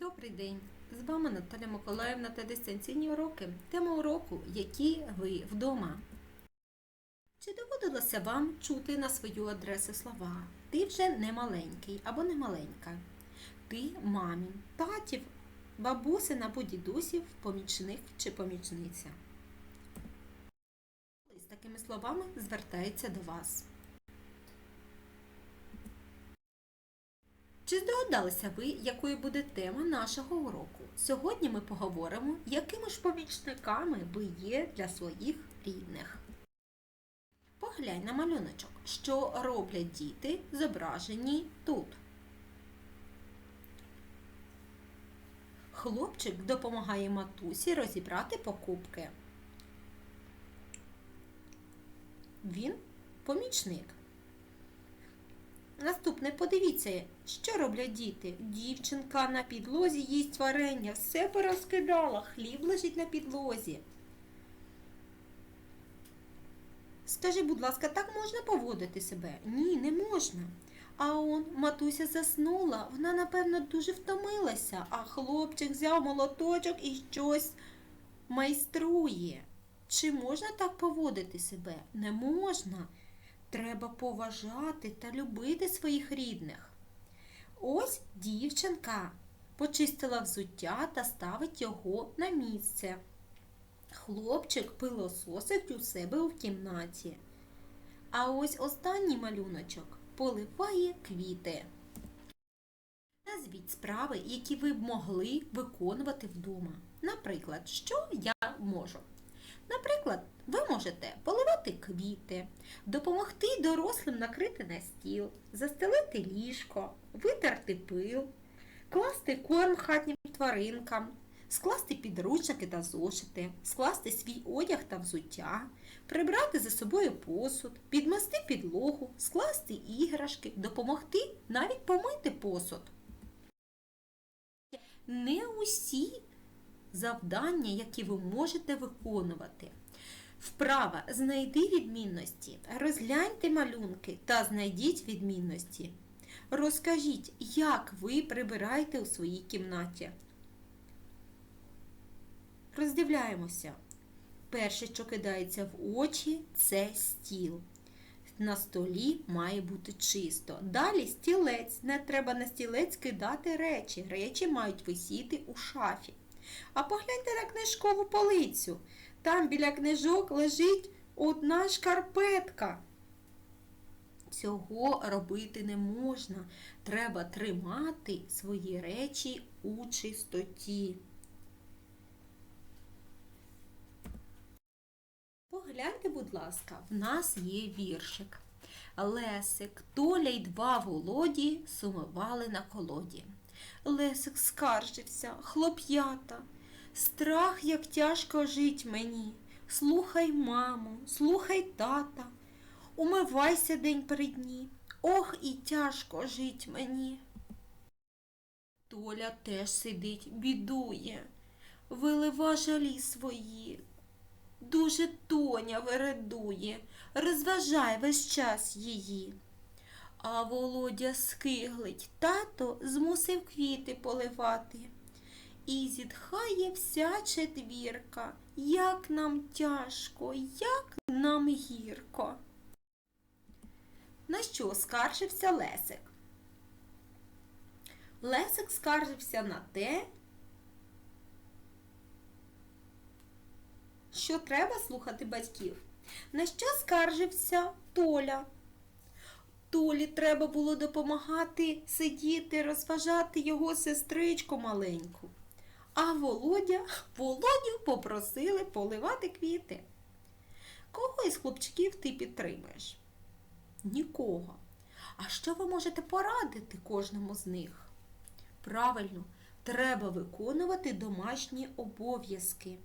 Добрий день! З вами Наталя Миколаївна та дистанційні уроки. Тема уроку Які ви вдома. Чи доводилося вам чути на свою адресу слова Ти вже не маленький або не маленька? Ти мамін, татів, бабусин або дідусів, помічник чи помічниця. З такими словами звертається до вас. Чи здогадалися ви, якою буде тема нашого уроку? Сьогодні ми поговоримо, якими ж помічниками ви є для своїх рідних. Поглянь на малюночок, що роблять діти, зображені тут. Хлопчик допомагає матусі розібрати покупки. Він помічник. Наступне подивіться, що роблять діти. Дівчинка на підлозі їсть варення, все порозкидала, хліб лежить на підлозі. Скажи, будь ласка, так можна поводити себе? Ні, не можна. А он матуся заснула, вона, напевно, дуже втомилася, а хлопчик взяв молоточок і щось майструє. Чи можна так поводити себе? Не можна. Треба поважати та любити своїх рідних. Ось дівчинка почистила взуття та ставить його на місце. Хлопчик пилососить у себе у кімнаті. А ось останній малюночок поливає квіти. Назвіть справи, які ви б могли виконувати вдома. Наприклад, що я можу? Наприклад, ви можете поливати квіти, допомогти дорослим накрити на стіл, застелити ліжко, витерти пил, класти корм хатнім тваринкам, скласти підручники та зошити, скласти свій одяг та взуття, прибрати за собою посуд, підмести підлогу, скласти іграшки, допомогти навіть помити посуд. Не усі завдання, які ви можете виконувати. Вправа знайди відмінності, розгляньте малюнки та знайдіть відмінності. Розкажіть, як ви прибираєте у своїй кімнаті. Роздивляємося. Перше, що кидається в очі, це стіл. На столі має бути чисто. Далі стілець. Не треба на стілець кидати речі. Речі мають висіти у шафі. А погляньте на книжкову полицю. Там біля книжок лежить одна шкарпетка. Цього робити не можна. Треба тримати свої речі у чистоті. Погляньте, будь ласка, в нас є віршик. Лесик, Толя й два Володі сумували на колоді. Лесик скаржився, хлоп'ята. Страх, як тяжко жить мені. Слухай, маму, слухай тата. Умивайся день при дні. Ох, і тяжко жить мені. Толя теж сидить, бідує, вилива жалі свої. Дуже тоня вередує, розважай весь час її. А Володя скиглить, тато змусив квіти поливати. І зітхає вся четвірка, як нам тяжко, як нам гірко. На що скаржився Лесик? Лесик скаржився на те, що треба слухати батьків. На що скаржився Толя? Толі треба було допомагати сидіти, розважати його сестричку маленьку. А Володя, Володю попросили поливати квіти. Кого із хлопчиків ти підтримуєш? Нікого. А що ви можете порадити кожному з них? Правильно, треба виконувати домашні обов'язки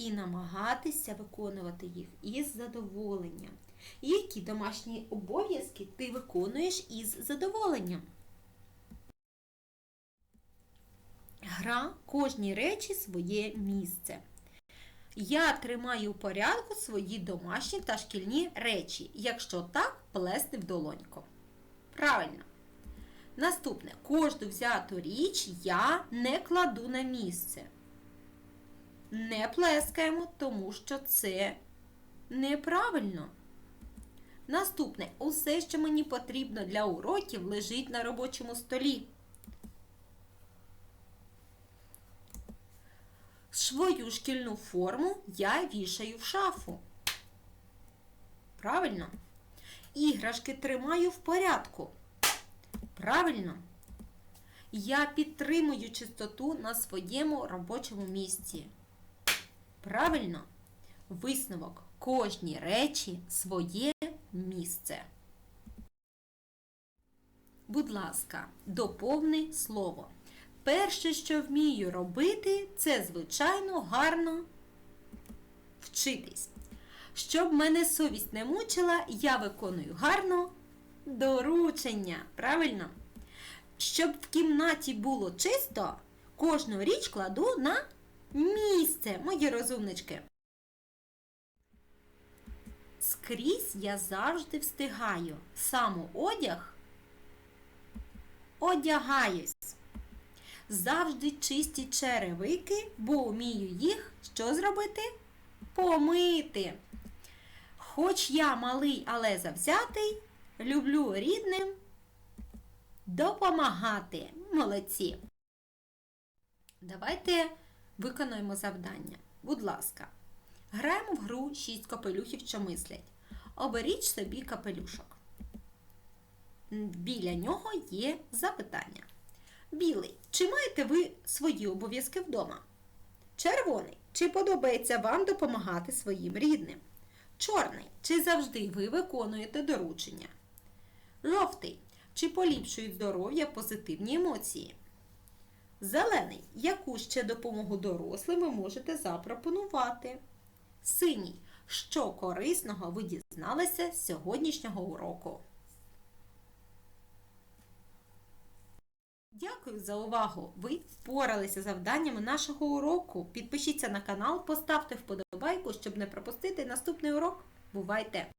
і намагатися виконувати їх із задоволенням. Які домашні обов'язки ти виконуєш із задоволенням? Гра кожній речі своє місце. Я тримаю у порядку свої домашні та шкільні речі. Якщо так, плести в долоньку. Правильно. Наступне. Кожну взяту річ я не кладу на місце. Не плескаємо, тому що це неправильно. Наступне. Усе, що мені потрібно для уроків, лежить на робочому столі. Свою шкільну форму я вішаю в шафу. Правильно? Іграшки тримаю в порядку. Правильно? Я підтримую чистоту на своєму робочому місці. Правильно? Висновок. Кожній речі своє місце. Будь ласка, доповни слово. Перше, що вмію робити, це, звичайно, гарно вчитись. Щоб мене совість не мучила, я виконую гарно доручення. Правильно? Щоб в кімнаті було чисто, кожну річ кладу на місце, мої розумнички. Скрізь я завжди встигаю. Самоодяг одягаюсь. Завжди чисті черевики, бо вмію їх що зробити? Помити. Хоч я малий, але завзятий, люблю рідним допомагати. Молодці. Давайте виконуємо завдання. Будь ласка, граємо в гру 6 капелюхів, що мислять. Оберіть собі капелюшок. Біля нього є запитання. Білий. Чи маєте ви свої обов'язки вдома? Червоний. Чи подобається вам допомагати своїм рідним? Чорний. Чи завжди ви виконуєте доручення? Жовтий. Чи поліпшують здоров'я позитивні емоції? Зелений. Яку ще допомогу дорослим ви можете запропонувати? Синій. Що корисного ви дізналися з сьогоднішнього уроку? Дякую за увагу! Ви впоралися завданнями нашого уроку. Підпишіться на канал, поставте вподобайку, щоб не пропустити наступний урок. Бувайте!